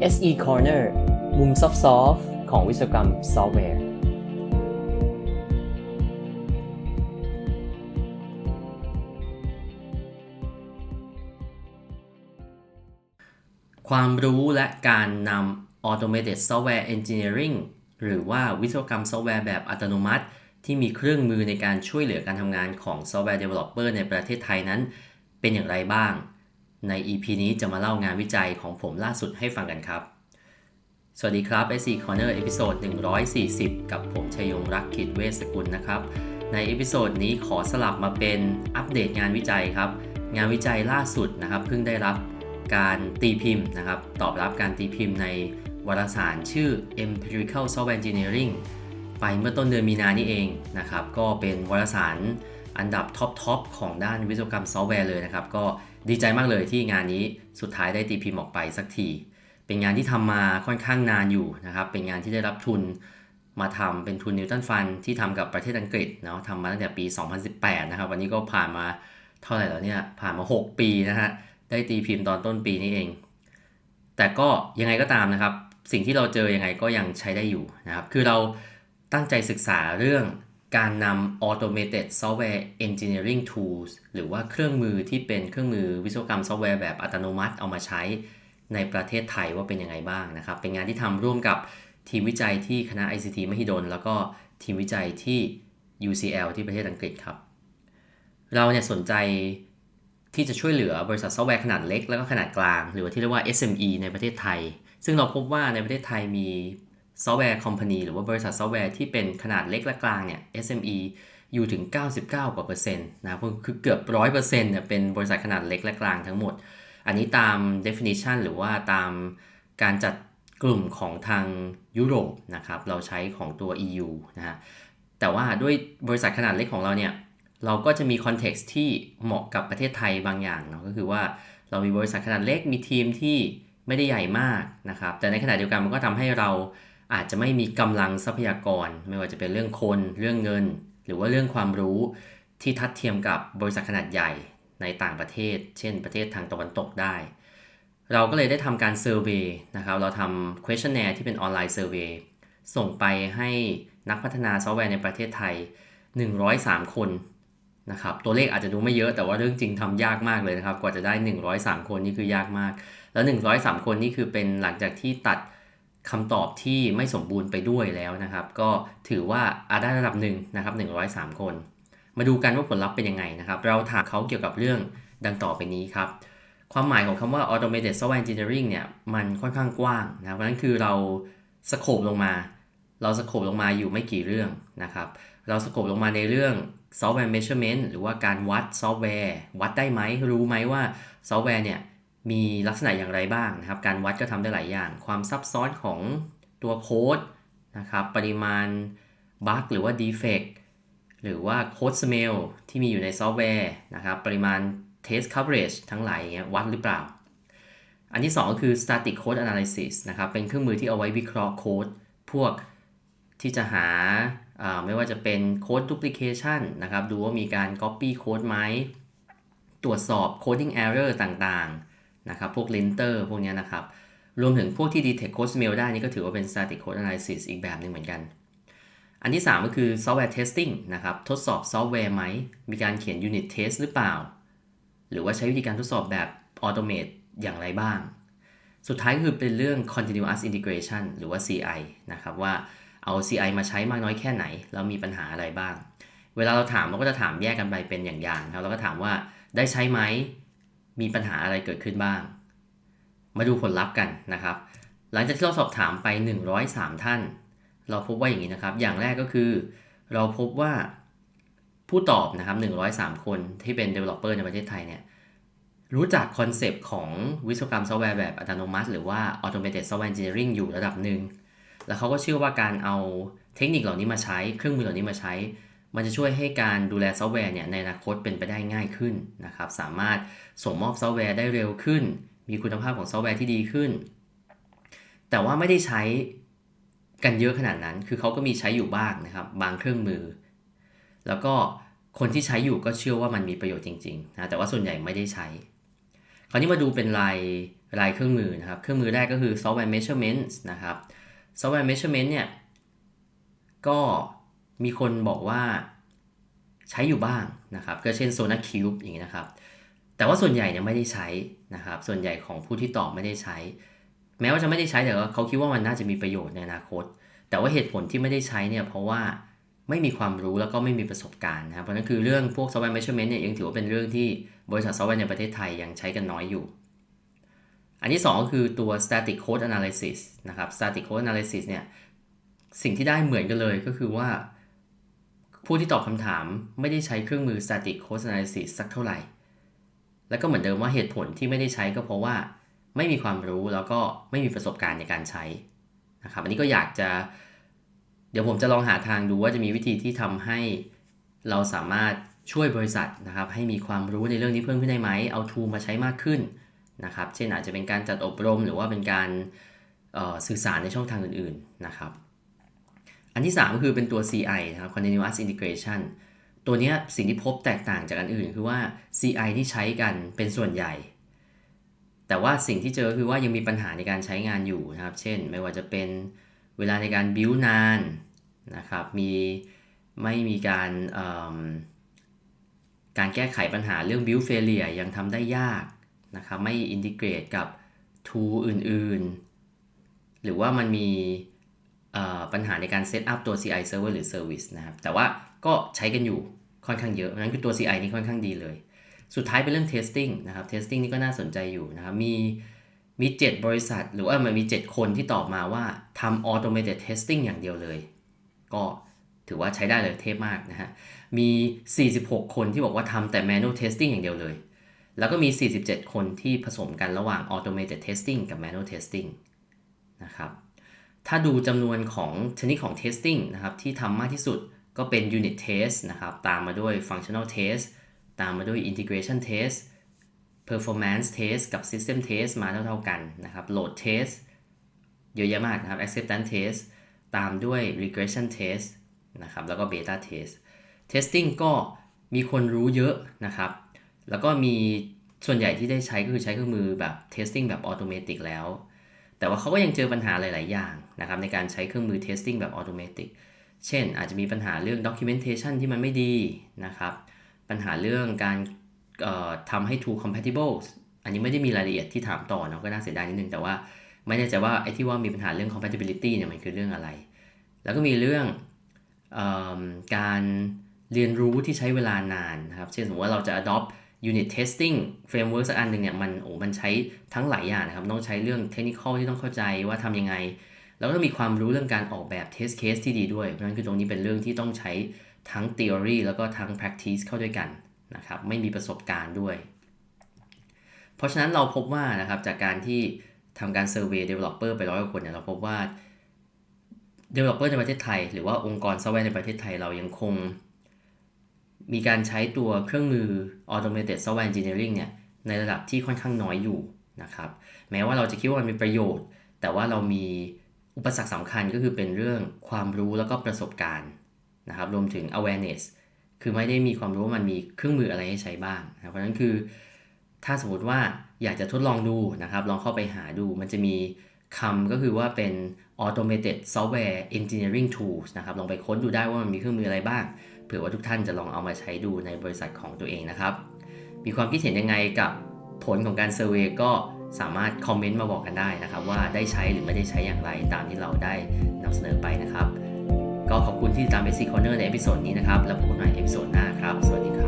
SE Corner มุมซอฟต์ของวิศวกรรมซอฟต์แวร์ ความรู้และการนำ Automated Software Engineering หรือว่าวิศวกรรมซอฟต์แวร์แบบอัตโนมัติ ที่มีเครื่องมือในการช่วยเหลือการทำงานของ Software Developer ในประเทศไทยนั้น เป็นอย่างไรบ้าง ใน EP นี้จะมาเล่างานวิจัยของผมล่าสุดให้ฟังกันครับ สวัสดีครับ SC Corner เอพิโซด140 กับผมชัยยงรักขิดเวสกุลนะครับ ในเอพิโซดนี้ขอสลับมาเป็นอัปเดตงานวิจัยครับ งานวิจัยล่าสุดนะครับ เพิ่งได้รับการตีพิมพ์นะครับ ตอบรับการตีพิมพ์ในวารสารชื่อ Empirical Software Engineering ไปเมื่อต้นเดือนมีนานี่เองนะครับ ก็เป็นวารสารอันดับท็อปทอปของด้านวิศวกรรมซอฟต์แวร์เลยนะครับ ก็ ดีใจมากเลยที่งานนี้สุดท้ายได้ตีพิมพ์ออกไปสักที เป็นงานที่ทำมาค่อนข้างนานอยู่นะครับ เป็นงานที่ได้รับทุนมาทำเป็นทุนนิวตันฟันที่ทำกับประเทศอังกฤษเนาะทำมาตั้งแต่ปี 2018 นะครับ วันนี้ก็ผ่านมาเท่าไหร่แล้วเนี่ย ผ่านมา 6 ปีนะฮะ ได้ตีพิมพ์ตอนต้นปีนี้เอง แต่ก็ยังไงก็ตามนะครับ สิ่งที่เราเจอยังไงก็ยังใช้ได้อยู่นะครับ คือเราตั้งใจศึกษาเรื่อง การนำ automated software engineering tools หรือว่าเครื่องมือที่เป็นเครื่องมือวิศวกรรมซอฟต์แวร์แบบอัตโนมัติเอามาใช้ในประเทศไทยว่าเป็นยังไงบ้างนะครับ เป็นงานที่ทำร่วมกับทีมวิจัยที่คณะ ICT มหิดล แล้วก็ทีมวิจัยที่ UCL ที่ประเทศอังกฤษครับ เราเนี่ยสนใจที่จะช่วยเหลือบริษัทซอฟต์แวร์ขนาดเล็กแล้วก็ขนาดกลาง หรือว่าที่เรียกว่า SME ในประเทศไทย ซึ่งเราพบว่าในประเทศไทยมี ซอฟต์แวร์คอมพานีหรือว่าบริษัทซอฟต์แวร์ที่เป็นขนาดเล็กและกลางเนี่ย SME อยู่ถึง 99 กว่าเปอร์เซ็นต์นะคือเกือบร้อยเปอร์เซ็นต์เนี่ยเป็นบริษัทขนาดเล็กและกลางทั้งหมด อันนี้ตาม definition หรือว่าตามการจัดกลุ่มของทางยุโรปนะครับเราใช้ของตัว EU นะฮะแต่ว่าด้วยบริษัทขนาดเล็กของเราเนี่ยเราก็จะมีคอนเท็กซ์ที่เหมาะกับประเทศไทยบางอย่างเนาะก็คือว่าเรามีบริษัทขนาดเล็กมีทีมที่ไม่ได้ใหญ่มากนะครับแต่ในขณะเดียวกันมันก็ทำให้เรา อาจจะไม่มีกำลังทรัพยากร ไม่ว่าจะเป็นเรื่องคน เรื่องเงิน หรือว่าเรื่องความรู้ที่ทัดเทียมกับบริษัทขนาดใหญ่ในต่างประเทศ เช่น ประเทศทางตะวันตกได้ เราก็เลยได้ทำการเซอร์เวย์นะครับ เราทำ questionnaire ที่เป็นออนไลน์เซอร์เวย์ส่งไปให้นักพัฒนาซอฟต์แวร์ในประเทศไทย 103 คนนะครับ ตัวเลขอาจจะดูไม่เยอะแต่ว่าเรื่องจริงทำยากมากเลยนะครับ กว่าจะได้ 103 คนนี่คือยากมาก แล้ว 103 คนนี่คือเป็นหลังจากที่ตัด คำตอบที่ไม่สมบูรณ์ไปด้วยแล้วนะครับ ก็ถือว่าอาได้ระดับหนึ่งนะครับ103 คน มาดูกันว่าผลลัพธ์เป็นยังไงนะครับ เราถามเขาเกี่ยวกับเรื่องดังต่อไปนี้ครับ ความหมายของคำว่า automated software engineering เนี่ยมันค่อนข้างกว้างนะเพราะนั้นคือเราสโคบลงมา เราสโคบลงมาอยู่ไม่กี่เรื่องนะครับ เราสโคบลงมาในเรื่อง software measurement หรือว่าการวัดซอฟต์แวร์ วัดได้ไหมรู้ไหมว่าซอฟต์แวร์เนี่ย มีลักษณะอย่างไรบ้างนะครับ การวัดก็ทำได้หลายอย่าง ความซับซ้อนของตัวโค้ดนะครับ ปริมาณบั๊กหรือว่า defect หรือว่าโค้ด smell ที่มีอยู่ในซอฟต์แวร์นะครับ ปริมาณ test coverage ทั้งหลายเงี้ยวัดหรือเปล่า อันที่2ก็คือ static code analysis นะครับ เป็นเครื่องมือที่เอาไว้วิเคราะห์โค้ดพวกที่จะหาไม่ว่าจะเป็นโค้ด duplication นะครับ ดูว่ามีการ copy โค้ดไหม ตรวจสอบ coding error ต่างๆ นะครับพวก linter พวกนี้นะครับ รวมถึงพวกที่ detect code smell ได้นี่ก็ถือว่าเป็น static code analysis อีกแบบหนึ่งเหมือนกัน อันที่ 3 ก็คือ software testing นะครับ ทดสอบซอฟต์แวร์ไหม มีการเขียน unit test หรือเปล่า หรือว่าใช้วิธีการทดสอบแบบ automate อย่างไรบ้าง สุดท้ายก็คือเป็นเรื่อง continuous integration หรือว่า CI นะครับว่าเอา CI มาใช้มากน้อยแค่ไหน แล้วมีปัญหาอะไรบ้าง เวลาเราถามเราก็จะถามแยกกันไปเป็นอย่างๆครับเราก็ถามว่าได้ใช้ไหม มีปัญหาอะไรเกิดขึ้นบ้าง มาดูผลลัพธ์กันนะครับ หลังจากที่เราสอบถามไป 103 ท่าน เราพบว่าอย่างนี้นะครับ อย่างแรกก็คือ เราพบว่าผู้ตอบนะครับ 103 คนที่เป็น developer ในประเทศไทยเนี่ยรู้จักคอนเซปต์ของวิศวกรรมซอฟต์แวร์แบบอัตโนมัติ หรือว่า automated software engineering อยู่ระดับหนึ่ง แล้วเขาก็เชื่อว่าการเอาเทคนิคเหล่านี้มาใช้ เครื่องมือเหล่านี้มาใช้ มันจะช่วยให้การดูแลซอฟต์แวร์เนี่ยในอนาคตเป็นไปได้ง่ายขึ้นนะครับ สามารถส่งมอบซอฟต์แวร์ได้เร็วขึ้น มีคุณภาพของซอฟต์แวร์ที่ดีขึ้น แต่ว่าไม่ได้ใช้กันเยอะขนาดนั้น คือเขาก็มีใช้อยู่บ้างนะครับ บางเครื่องมือ แล้วก็คนที่ใช้อยู่ก็เชื่อว่ามันมีประโยชน์จริงๆนะ แต่ว่าส่วนใหญ่ไม่ได้ใช้ คราวนี้มาดูเป็นรายรายเครื่องมือนะครับ เครื่องมือแรกก็คือ software measurement นะครับ software measurement เนี่ย ก็ มีคนบอกว่าใช้อยู่บ้างนะครับ ก็เช่น Sonar Cube อย่างนี้นะครับ แต่ว่าส่วนใหญ่เนี่ยไม่ได้ใช้นะครับ ส่วนใหญ่ของผู้ที่ตอบไม่ได้ใช้ แม้ว่าจะไม่ได้ใช้แต่ว่าเขาคิดว่ามันน่าจะมีประโยชน์ในอนาคต แต่ว่าเหตุผลที่ไม่ได้ใช้เนี่ยเพราะว่าไม่มีความรู้แล้วก็ไม่มีประสบการณ์นะครับ เพราะนั่นคือเรื่องพวก software measurement เนี่ยยังถือว่าเป็นเรื่องที่บริษัทซอฟต์แวร์ในประเทศไทยยังใช้กันน้อยอยู่ อันที่ 2 ก็คือตัว static code analysis นะครับ static code analysis เนี่ยสิ่งที่ได้เหมือนกันเลยก็คือว่า ผู้ที่ตอบคำถามไม่ได้ใช้เครื่องมือ static code analysis สักเท่าไหร่ แล้วก็เหมือนเดิมว่าเหตุผลที่ไม่ได้ใช้ก็เพราะว่าไม่มีความรู้แล้วก็ไม่มีประสบการณ์ในการใช้นะครับ อันนี้ก็อยากจะ เดี๋ยวผมจะลองหาทางดูว่าจะมีวิธีที่ทำให้เราสามารถช่วยบริษัทนะครับให้มีความรู้ในเรื่องนี้เพิ่มขึ้นได้ไหม เอาทูมาใช้มากขึ้นนะครับ เช่นอาจจะเป็นการจัดอบรมหรือว่าเป็นการสื่อสารในช่องทางอื่นๆนะครับ อันที่3ก็คือเป็นตัว CI นะครับ Continuous Integration ตัวนี้สิ่งที่พบแตกต่างจากอันอื่น คือว่า CI ที่ใช้กันเป็นส่วนใหญ่ แต่ว่าสิ่งที่เจอคือว่ายังมีปัญหาในการใช้งานอยู่นะครับ เช่น ไม่ว่าจะเป็นเวลาในการบิวนานนะครับ มีไม่มีการการแก้ไขปัญหาเรื่อง build failure ยังทำได้ยากนะครับ ไม่อินทิเกรตกับ tool อื่น ๆ หรือว่ามันมี ปัญหาในการเซตอัพตัว CI server หรือ service นะครับ แต่ว่าก็ใช้กันอยู่ค่อนข้างเยอะนั้นคือตัว CI นี่ค่อนข้างดีเลย สุดท้ายเป็นเรื่อง testing นะครับ testing นี่ก็น่าสนใจอยู่นะครับ มีมี 7 บริษัท หรือว่ามันมี 7 คนที่ตอบมาว่าทำ automated testing อย่างเดียวเลย ก็ถือว่าใช้ได้เลยเทพมากนะฮะ มี 46 คนที่บอกว่าทำแต่ manual testing อย่างเดียวเลย แล้วก็มี 47 คนที่ผสมกันระหว่าง automated testing กับ manual testing นะครับ ถ้าดูจำนวนของชนิดของ testing นะครับที่ทำมากที่สุดก็เป็น unit test นะครับตามมาด้วย functional test ตามมาด้วย integration test performance test กับ system test มาเท่าๆกันนะครับ load test เยอะแยะมากนะครับ acceptance test ตามด้วย regression test นะครับแล้วก็ beta test testing ก็มีคนรู้เยอะนะครับ แล้วก็มีส่วนใหญ่ที่ได้ใช้ก็คือใช้เครื่องมือแบบ testing แบบ automatic แล้ว แต่ว่าเขาก็ยังเจอปัญหาหลาย ๆ อย่างนะครับในการใช้เครื่องมือ testing แบบ automatic เช่น อาจจะมีปัญหาเรื่อง documentation ที่มันไม่ดีนะครับ ปัญหาเรื่องการทำให้ tool compatible อันนี้ไม่ได้มีรายละเอียดที่ถามต่อนะก็น่าเสียดายนิดนึง แต่ว่าไม่แน่ใจว่าไอ้ที่ว่ามีปัญหาเรื่อง compatibility เนี่ยมันคือเรื่องอะไร แล้วก็มีเรื่องอการเรียนรู้ที่ใช้เวลานานนะครับ เช่นสมมติว่าเราจะ adopt unit testing framework สักอันหนึ่งเนี่ยมันโอ้มันใช้ทั้งหลายอย่างนะครับ ต้องใช้เรื่อง technical ที่ต้องเข้าใจว่าทำยังไง แล้วก็มีความรู้เรื่องการออกแบบ test case ที่ดีด้วย เพราะฉะนั้นคือตรงนี้เป็นเรื่องที่ต้องใช้ทั้ง theory แล้วก็ทั้ง practice เข้าด้วยกันนะครับไม่มีประสบการณ์ด้วย เพราะฉะนั้นเราพบว่านะครับจากการที่ทำการ survey developer ไปร้อยกว่าคนเนี่ยเราพบว่า developer ในประเทศไทย หรือว่าองค์กรซอฟต์แวร์ในประเทศไทยเรายังคง มีการใช้ตัวเครื่องมือ automated software engineering เนี่ยในระดับที่ค่อนข้างน้อยอยู่นะครับแม้ว่าเราจะคิดว่ามันมีประโยชน์ แต่ว่าเรามีอุปสรรคสำคัญก็คือเป็นเรื่องความรู้แล้วก็ประสบการณ์นะครับรวมถึง awareness คือไม่ได้มีความรู้ว่ามันมีเครื่องมืออะไรให้ใช้บ้างนะเพราะฉะนั้นคือ ถ้าสมมติว่าอยากจะทดลองดูนะครับ ลองเข้าไปหาดูมันจะมีคำก็คือว่าเป็น automated software engineering tools นะครับ ลองไปค้นดูได้ว่ามันมีเครื่องมืออะไรบ้าง เผื่อว่าทุกท่านจะลองเอามาใช้ดูในบริษัทของตัวเองนะครับ มีความคิดเห็นยังไงกับผลของการเซอร์เวยก็สามารถคอมเมนต์มาบอกกันได้นะครับ ว่าได้ใช้หรือไม่ได้ใช้อย่างไรตามที่เราได้นำเสนอไปนะครับ ก็ขอบคุณที่ติดตาม Basic Corner ในเอพิโซดนี้นะครับ แล้วพบกันใหม่เอพิโซดหน้าครับ สวัสดีครับ